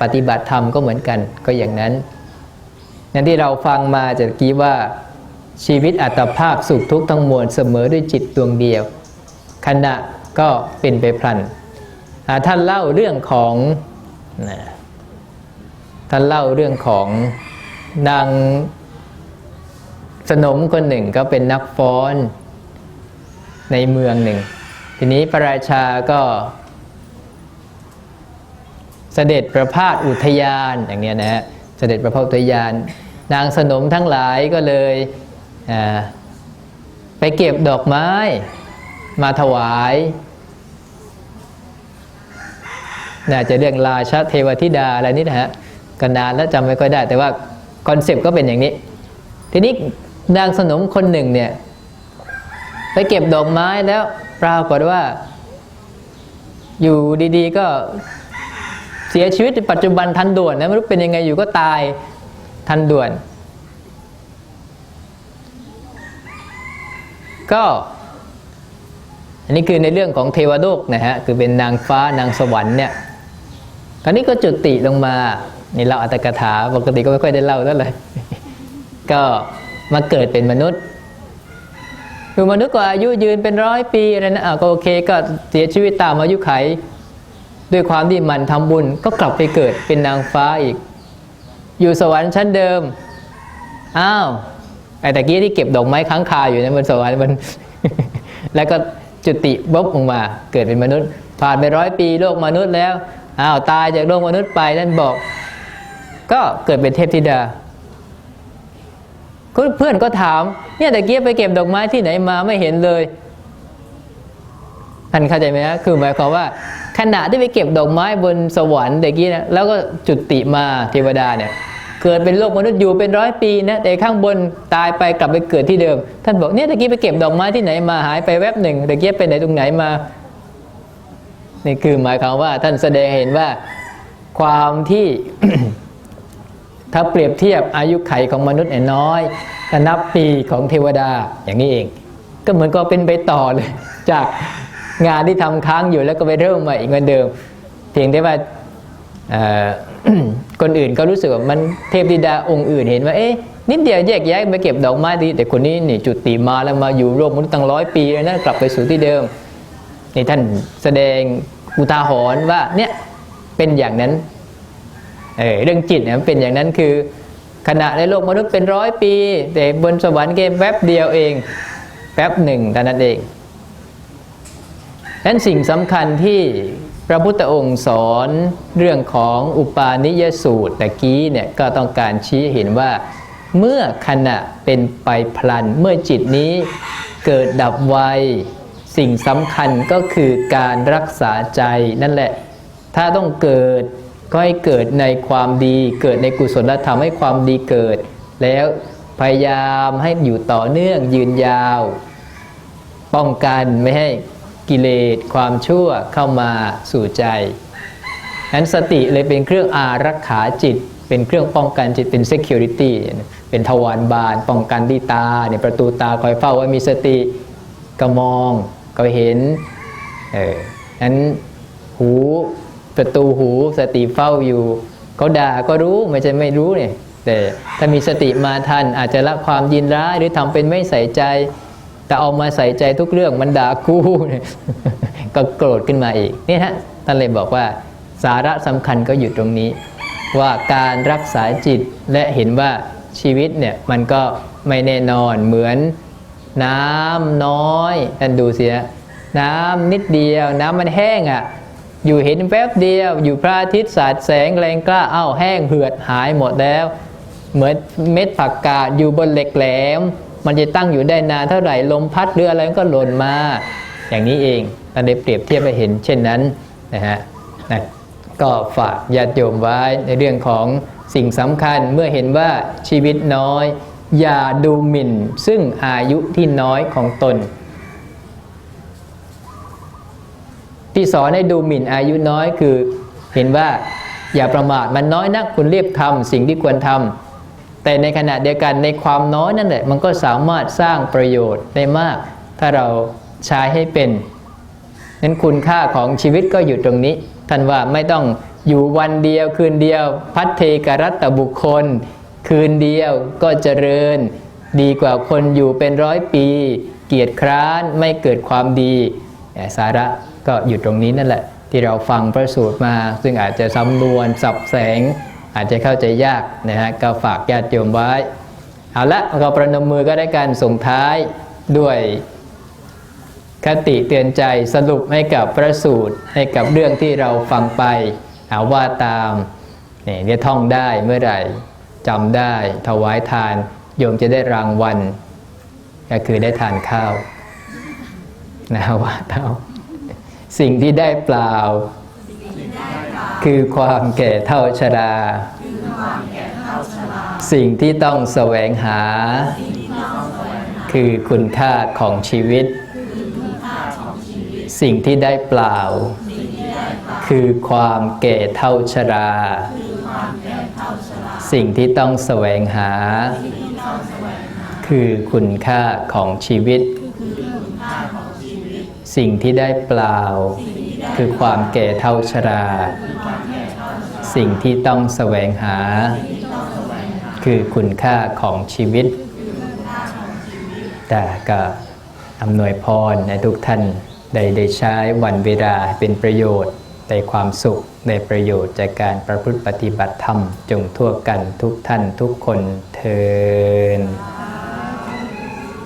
ปฏิบัติธรรมก็เหมือนกันก็อย่างนั้นอย่างที่เราฟังมาจากกี้ว่าชีวิตอัตภาพสุขทุกข์ทั้งมวลเสมอด้วยจิตดวงเดียว ขณะก็เป็นไปพลันท่านเล่าเรื่องของท่านเล่าเรื่องของนางสนมคนหนึ่งก็เป็นนักฟ้อนในเมืองหนึ่ง ทีนี้พระราชาก็ เสด็จประพาสอุทยานอย่างเนี้ยนะฮะเสด็จประพาสอุทยาน นางสนมทั้งหลายก็เลยไปเก็บดอกไม้มาถวายน่าจะเรื่องราชาเทวธิดาอะไรนี่นะฮะก็นานแล้วจำไม่ค่อยได้ แต่ว่าคอนเซปต์ก็เป็นอย่างนี้ ทีนี้นางสนมคนหนึ่งเนี่ย ไปเก็บดอกไม้แล้วปรากฏว่า อยู่ดีๆก็ เสียชีวิตในปัจจุบันทันด่วนนะไม่รู้เป็นยังไงอยู่ก็ตายทันด่วน ก็ อันนี้คือในเรื่องของเทวโลกนะฮะคือเป็นนางฟ้านางสวรรค์เนี่ยคราวนี้ก็จุติลงมานี่เราอัตถกถาปกติก็ไม่ค่อยได้เล่าเท่าไหร่ก็มาเกิดเป็นมนุษย์คือมนุษย์ก็อายุยืนเป็นร้อยปีอะไรนะอะก็โอเคก็เสียชีวิตตามอายุไข ด้วยความที่มันทำบุญก็กลับไปเกิดเป็นนางฟ้าอีก อยู่สวรรค์ชั้นเดิม อ้าวไอ้ตะกี้ที่เก็บดอกไม้ค้างคาอยู่ในบนสวรรค์มันแล้วก็จุติบกลงมา เกิดเป็นมนุษย์ ผ่านไปร้อยปีโลกมนุษย์แล้วอ้าวตายจากโลกมนุษย์ไปนั่นบอก ก็เกิดเป็นเทพธิดาเพื่อนก็ถาม เนี่ยตะกี้ไปเก็บดอกไม้ที่ไหนมาไม่เห็นเลยท่านเข้าใจไหมฮะคือหมายความว่า ขณะที่ไปเก็บดอกไม้บนสวรรค์เด็กี้นะแล้วก็จุติมาเทวดาเนี่ยเกิดเป็นโลกมนุษย์อยู่เป็นร้อยปีนะแต่ข้างบนตายไปกลับไปเกิดที่เดิม ท่านบอกเนี่ยตะกี้ไปเก็บดอกไม้ที่ไหนมาหายไปแวบหนึ่งตะกี้ไปไหนตรงไหนมานี่คือหมายความว่าท่านแสดงเห็นว่าความที่ถ้าเปรียบเทียบอายุไขของมนุษย์น้อยแต่นับปีของเทวดาอย่างนี้เอง ก็เหมือนก็เป็นไปต่อเลย จาก งานที่ทำค้างอยู่แล้วก็ไปเริ่มใหม่อีกเหมือนเดิม เพียงแต่ว่าคนอื่นก็รู้สึกว่ามันเทพธิดาองค์อื่นเห็นว่าเอ๊ะนิดเดียวแยกย้ายไปเก็บดอกไม้ดี แต่คนนี้นี่จุติมาแล้วมาอยู่โลกมนุษย์ตั้งร้อยปีแล้วนะกลับไปสู่ที่เดิมนี่ท่านแสดงอุทาหรณ์ว่าเนี่ยเป็นอย่างนั้นเออเรื่องจิตเนี่ยเป็นอย่างนั้นคือขณะในโลกมนุษย์เป็นร้อยปี แต่บนสวรรค์แค่แป๊บเดียวเองแป๊บหนึ่งเท่านั้นเอง นั้นสิ่งสำคัญที่พระพุทธองค์สอนเรื่องของอุปาณิยสูตรตะกี้เนี่ยก็ต้องการชี้เห็นว่าเมื่อขณะเป็นไปพลัน เมื่อจิตนี้เกิดดับไวสิ่งสำคัญก็คือการรักษาใจนั่นแหละ ถ้าต้องเกิดก็ให้เกิดในความดี เกิดในกุศลธรรมให้ความดีเกิด แล้วพยายามให้อยู่ต่อเนื่องยืนยาว ป้องกันไม่ให้ กิเลสความชั่วเข้ามาสู่ใจนั้นสติเลยเป็นเครื่องอารักขาจิต เป็นเครื่องป้องกันจิตเป็น security เป็นทวารบานป้องกันที่ตาเนี่ยประตูตาคอยเฝ้าไว้มีสติก็มองก็เห็นเออนั้นหูประตูหูสติเฝ้าอยู่เขาด่าก็รู้ไม่ใช่ไม่รู้เนี่ยแต่ถ้ามีสติมาทันอาจจะละความยินร้ายหรือทำเป็นไม่ใส่ใจ แต่เอามาใส่ใจทุกเรื่องมันด่ากูเนี่ยก็โกรธขึ้นมาอีกนี่ฮะท่านเลยบอกว่าสาระสำคัญก็อยู่ตรงนี้ ว่าการรักษาจิตและเห็นว่าชีวิตเนี่ยมันก็ไม่แน่นอนเหมือนน้ำน้อยท่านดูเสียน้ำนิดเดียว น้ำมันแห้งอะ่ะอยู่เห็นแวบเดียว อยู่พระอาทิตย์สาดแสงแรงกล้าเอ้าแห้งเหือดหายหมดแล้ว เหมือนเม็ดผักกาดอยู่บนเหล็กแหลม มันจะตั้งอยู่ได้นานเท่าไหร่ลมพัดหรืออะไรมันก็หล่นมา อย่างนี้เองตอนได้เปรียบเทียบไปเห็นเช่นนั้นนะฮะนะก็ฝากญาติโยมไว้ในเรื่องของสิ่งสำคัญเมื่อเห็นว่าชีวิตน้อย อย่าดูหมิ่น ซึ่งอายุที่น้อยของตน ที่สอนให้ดูหมิ่นอายุน้อยคือเห็นว่าอย่าประมาทมันน้อยนักคุณเรียบทำสิ่งที่ควรทำ แต่ในขณะเดียวกันในความน้อยนั่นแหละมันก็สามารถสร้างประโยชน์ได้มาก ถ้าเราใช้ให้เป็นนั้นคุณค่าของชีวิตก็อยู่ตรงนี้ ท่านว่าไม่ต้องอยู่วันเดียวคืนเดียว พัทเทกรัตบุคคล คืนเดียวก็เจริญ ดีกว่าคนอยู่เป็นร้อยปี เกียรติคร้านไม่เกิดความดีสาระก็อยู่ตรงนี้นั่นแหละ ที่เราฟังพระสูตรมา ซึ่งอาจจะสำนวนสับแสง อาจจะเข้าใจยากนะฮะก็ฝากญาติโยมไว้ เอาละเราประนมมือก็ได้การส่งท้ายด้วยคติเตือนใจสรุปให้กับพระสูตรให้กับเรื่องที่เราฟังไปเอาว่าตามเนี่ยเนี่ยท่องได้เมื่อไหร่จำได้ถวายทาน โยมจะได้รางวัลก็คือได้ทานข้าวนะว่าเท่าสิ่งที่ได้เปล่า คือความแก่เท่าชรา สิ่งที่ต้องแสวงหา คือคุณค่าของชีวิต สิ่งที่ได้เปล่า คือความแก่เท่าชรา สิ่งที่ต้องแสวงหา คือคุณค่าของชีวิต สิ่งที่ได้เปล่า คือความแก่เท่าชรา สิ่งที่ต้องแสวงหา คือคุณค่าของชีวิต แต่ก็อำนวยพรในทุกท่านได้ได้ใช้วันเวลาเป็นประโยชน์ได้ความสุขได้ประโยชน์จากการประพฤติปฏิบัติธรรม จงทั่วกันทุกท่านทุกคนเทิน